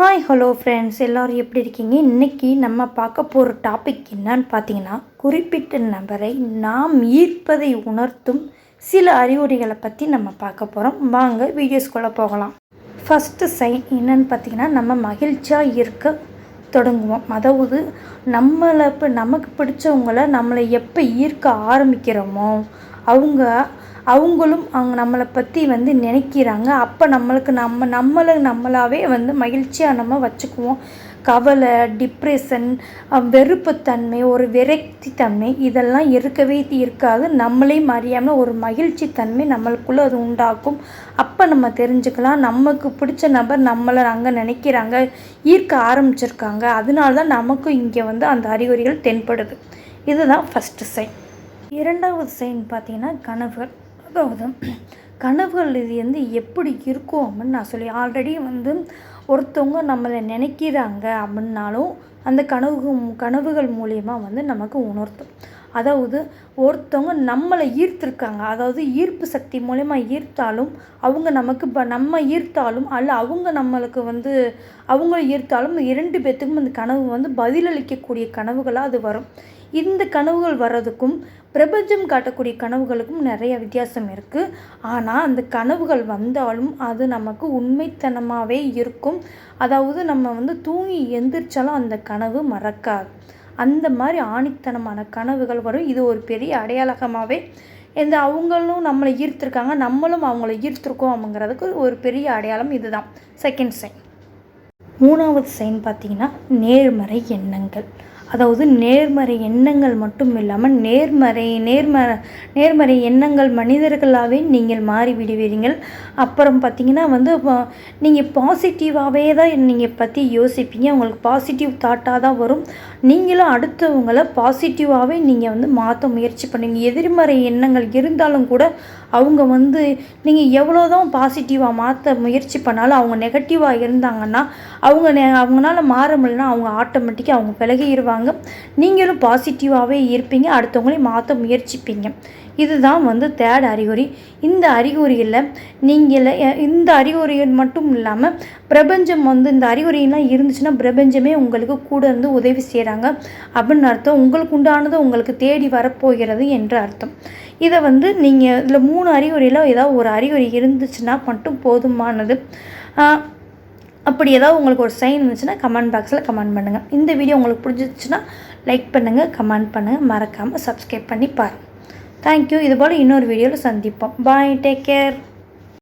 Hi hello friends எல்லோரும் எப்படி இருக்கீங்க? இன்றைக்கி நம்ம பார்க்க போகிற டாபிக் என்னன்னு பார்த்தீங்கன்னா குறிப்பிட்ட நபரை நாம் ஈர்ப்பதை உணர்த்தும் சில அறிகுறிகளை பற்றி நம்ம பார்க்க போகிறோம் வாங்க வீடியோஸ்குள்ளே போகலாம். ஃபஸ்ட்டு சைன் என்னன்னு பார்த்தீங்கன்னா நம்ம மகிழ்ச்சியாக இருக்க தொடங்குவோம். அதாவது நம்மளை இப்போ நமக்கு பிடிச்சவங்கள நம்மளை எப்போ ஈர்க்க ஆரம்பிக்கிறோமோ அவங்க அவங்களும் அவங்க நம்மளை பற்றி வந்து நினைக்கிறாங்க. அப்போ நம்மளுக்கு நம்ம நம்மளை நம்மளாவே வந்து மகிழ்ச்சியாக நம்ம வச்சுக்குவோம். கவலை டிப்ரெஷன் வெறுப்புத்தன்மை ஒரு விரக்தி தன்மை இதெல்லாம் இருக்கவே இருக்காது. நம்மளையும் அறியாமல் ஒரு மகிழ்ச்சி தன்மை நம்மளுக்குள்ளே அது உண்டாக்கும். அப்போ நம்ம தெரிஞ்சுக்கலாம். நமக்கு பிடிச்ச நபர் நம்மளை அங்கே நினைக்கிறாங்க ஈர்க்க ஆரம்பிச்சிருக்காங்க. அதனால தான் நமக்கும் இங்கே வந்து அந்த அறிகுறிகள் தென்படுது. இதுதான் ஃபஸ்ட்டு சைன் இரண்டாவது சைன் பார்த்திங்கன்னா கணவர். அதாவது கனவுகள் இது வந்து எப்படி இருக்கும் அப்படின்னு நான் சொல்லி ஆல்ரெடி வந்து ஒருத்தவங்க நம்மளை நினைக்கிறாங்க அப்படின்னாலும் அந்த கனவு கனவுகள் மூலயமா வந்து நமக்கு உணர்த்தும். அதாவது ஒருத்தவங்க நம்மளை ஈர்த்திருக்காங்க. அதாவது ஈர்ப்பு சக்தி மூலயமா ஈர்த்தாலும் அவங்க நமக்கு இப்போ நம்ம ஈர்த்தாலும் அல்ல அவங்க நம்மளுக்கு வந்து அவங்கள ஈர்த்தாலும் இரண்டு பேர்த்துக்கும் அந்த கனவு வந்து பதிலளிக்கக்கூடிய கனவுகளாக அது வரும். இந்த கனவுகள் வர்றதுக்கும் பிரபஞ்சம் காட்டக்கூடிய கனவுகளுக்கும் நிறைய வித்தியாசம் இருக்குது ஆனால் அந்த கனவுகள் வந்தாலும் அது நமக்கு உண்மைத்தனமாகவே இருக்கும். அதாவது நம்ம வந்து தூங்கி எந்திரிச்சாலும் அந்த கனவு மறக்காது. அந்த மாதிரி ஆணித்தனமான கனவுகள் வரும். இது ஒரு பெரிய அடையாளமாகவே இந்த அவங்களும் நம்மளை ஈர்த்திருக்காங்க. நம்மளும் அவங்கள ஈர்த்திருக்கோம் அப்படிங்கிறதுக்கு ஒரு பெரிய அடையாளம் இதுதான். செகண்ட் சைன் மூணாவது சைன் பார்த்தீங்கன்னா நேர்மறை எண்ணங்கள். அதாவது நேர்மறை எண்ணங்கள் மட்டும் இல்லாமல் நேர்மறை நேர்மறை நேர்மறை எண்ணங்கள் மனிதர்களாகவே நீங்கள் மாறி விடுவீர்கள் அப்புறம் பார்த்தீங்கன்னா வந்து நீங்கள் பாசிட்டிவாகவே தான் நீங்கள் பற்றி யோசிப்பீங்க. உங்களுக்கு பாசிட்டிவ் தாட்டாக தான் வரும். நீங்களும் அடுத்தவங்களை பாசிட்டிவாகவே நீங்கள் வந்து மாற்ற முயற்சி பண்ணுவீங்க. எதிர்மறை எண்ணங்கள் இருந்தாலும் கூட அவங்க வந்து நீங்கள் எவ்வளோ தான் பாசிட்டிவாக மாற்ற முயற்சி பண்ணாலும் அவங்க நெகட்டிவாக இருந்தாங்கன்னா அவங்க நெ அவங்களால மாற முடியலன்னா அவங்க ஆட்டோமேட்டிக்காக அவங்க விலகிடுவாங்க நீங்களும் பாசிட்டிவாகவே இருப்பீங்க. அடுத்தவங்களையும் மாற்ற முயற்சிப்பீங்க. இதுதான் வந்து தேர்ட் அறிகுறி. இந்த அறிகுறியில் நீங்கள் இந்த அறிகுறிகள் மட்டும் இல்லாமல் பிரபஞ்சம் வந்து இந்த அறிகுறியெல்லாம் இருந்துச்சுன்னா பிரபஞ்சமே உங்களுக்கு கூட இருந்து உதவி செய்கிறாங்க அப்படின்னு அர்த்தம். உங்களுக்கு உண்டானது உங்களுக்கு தேடி வரப்போகிறது என்று அர்த்தம். இதை வந்து நீங்கள் இதில் மூணு அறிகுறியில் ஏதாவது ஒரு அறிகுறி இருந்துச்சுன்னா மட்டும் போதுமானது. அப்படி ஏதாவது உங்களுக்கு ஒரு சைன் இருந்துச்சுன்னா கமெண்ட் பாக்ஸில் கமெண்ட் பண்ணுங்கள் இந்த வீடியோ உங்களுக்கு பிடிச்சிச்சுன்னா லைக் பண்ணுங்கள் கமெண்ட் பண்ணுங்கள் மறக்காமல் சப்ஸ்கிரைப் பண்ணி பாருங்கள் தேங்க்யூ இதுபோல் இன்னொரு வீடியோவில் சந்திப்போம். Bye take care